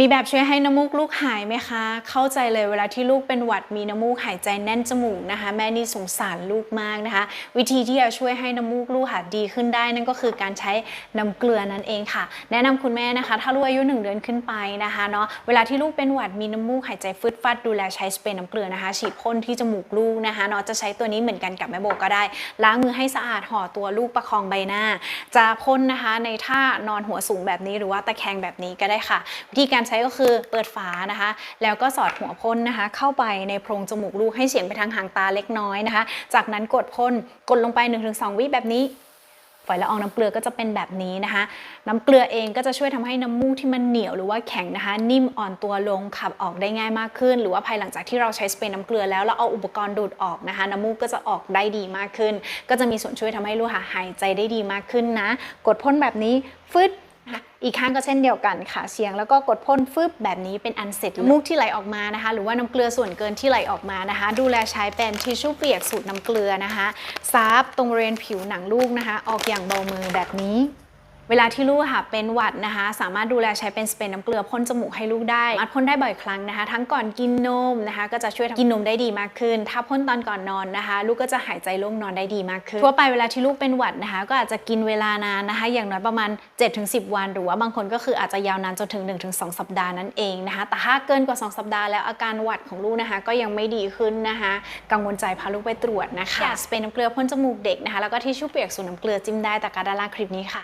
มีแบบช่วยให้น้ำมูกลูกหายไหมคะ เข้าใจเลยเวลาที่ลูกเป็นหวัดมีน้ำมูกหายใจแน่นจมูกนะคะ แม่นี่สงสารลูกมากนะคะ วิธีที่จะช่วยให้น้ำมูกลูกหายดีขึ้นได้นั่นก็คือการใช้น้ำเกลือนั่นเองค่ะ แนะนำคุณแม่นะคะ ถ้าลูกอายุ 1 เดือนขึ้นไปนะคะเนาะเวลาที่ลูกเป็นหวัดมีน้ำมูกหายใจฟึดฟัดดูแลใช้สเปรย์น้ำเกลือนะคะ ฉีดพ่นที่จมูกลูกนะคะเนาะจะใช้ตัวนี้เหมือนกันกับแม่โบก็ได้ ล้างมือให้สะอาดห่อตัวลูกประคองใบหน้า จะพ่นนะคะในท่านอนหัวสูงแบบนี้หรือว่าตะแคงแบบนี้ก็ได้ค่ะวิธีการใช้ก็คือเปิดฝานะคะ แล้วก็สอดหัวพ่นนะคะ เข้าไปในโพรงจมูกลูกให้เสียงไปทางหางตาเล็กน้อยนะคะ จากนั้นกดพ่นกดลงไป 1-2 วิแบบนี้ฝอยละอองน้ำเกลือก็จะเป็นแบบนี้นะคะ น้ำเกลือเองก็จะช่วยทำให้น้ำมูกที่มันเหนียวหรือว่าแข็งนะคะ นิ่มอ่อนตัวลงขับออกได้ง่ายมากขึ้น หรือว่าภายหลังจากที่เราใช้สเปรย์น้ำเกลือแล้วเราเอาอุปกรณ์ดูดออกนะคะ น้ำมูกก็จะออกได้ดีมากขึ้น ก็จะมีส่วนช่วยทำให้ลูกหาหายใจได้ดีมากขึ้นนะ กดพ่นแบบนี้ฟึด นะคะอีกข้างก็เช่นเดียวกันค่ะเสียงแล้วก็กดพ่นฟึบแบบนี้เป็นอันเสร็จน้ำมูกที่ไหลออกมานะคะ หรือว่าน้ำเกลือส่วนเกินที่ไหลออกมานะคะ ดูแลใช้เป็นทิชชู่เปียกสูตรน้ำเกลือนะคะซาบตรงบริเวณผิวหนังลูกนะคะ ออกอย่างเบามือแบบนี้ เวลาที่ลูกค่ะเป็นหวัดนะคะ สามารถดูแลใช้เป็นสเปรย์น้ำเกลือพ่นจมูกให้ลูกได้สามารถพ่นได้บ่อยครั้งนะคะ ทั้งก่อนกินนมนะคะ ก็จะช่วยกินนมได้ดีมากขึ้น ถ้าพ่นตอนก่อนนอนนะคะ ลูกก็จะหายใจโล่งนอนได้ดีมากขึ้นทั่วไปเวลาที่ลูกเป็นหวัดนะคะ ก็อาจจะกินเวลานานนะคะ อย่างน้อยประมาณ 7-10 วัน หรือว่าบางคนก็คืออาจจะยาวนานจนถึง 1-2 สัปดาห์นั่นเองนะคะ แต่ถ้าเกินกว่า 2 สัปดาห์แล้วอาการหวัดของลูกนะคะ ก็ยังไม่ดีขึ้นนะคะ กังวลใจพาลูกไปตรวจนะคะสเปรย์น้ำเกลือพ่นจมูกเด็กนะคะแล้วก็ทิชชู่เปียกสูตรน้ำเกลือจิ้มได้ตะกร้าด้านล่างคลิปนี้ค่ะ